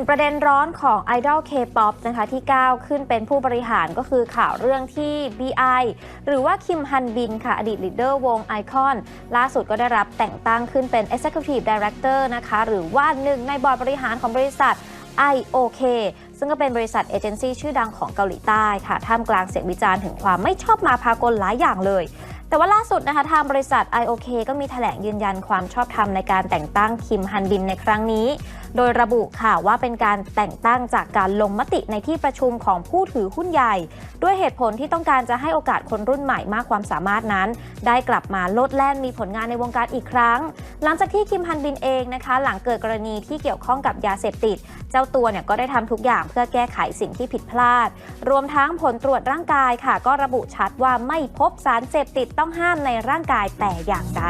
งประเด็นร้อนของไอดอลเคป๊อปนะคะที่ก้าวขึ้นเป็นผู้บริหารก็คือข่าวเรื่องที่ BI หรือว่าคิมฮันบินค่ะอดีตลีดเดอร์วงไอคอนล่าสุดก็ได้รับแต่งตั้งขึ้นเป็น Executive Director นะคะ หรือว่าหนึ่งในบอร์ดบริหารของบริษัท IOK ซึ่งก็เป็นบริษัทเอเจนซี่ชื่อดังของเกาหลีใต้ค่ะท่ามกลางเสียงวิจารณ์ถึงความไม่ชอบมาพากลหลายอย่างเลย แต่ว่าล่าสุดนะคะทางบริษัท IOK ก็มีแถลงยืนยันความชอบธรรมในการแต่งตั้งคิมฮันบินในครั้งนี้ โดยระบุค่ะว่าเป็นการแต่งตั้งจากการลงมติในที่ประชุมของผู้ถือหุ้นใหญ่ ด้วยเหตุผลที่ต้องการจะให้โอกาสคนรุ่นใหม่มากความสามารถนั้น ได้กลับมาโลดแล่นมีผลงานในวงการอีกครั้ง หลังจากที่คิมฮันบินเองนะคะ หลังเกิดกรณีที่เกี่ยวข้องกับยาเสพติด เจ้าตัวเนี่ยก็ได้ทำทุกอย่างเพื่อแก้ไขสิ่งที่ผิดพลาด รวมทั้งผลตรวจร่างกายค่ะ ก็ระบุชัดว่าไม่พบสารเสพติดต้องห้ามในร่างกายแต่อย่างใด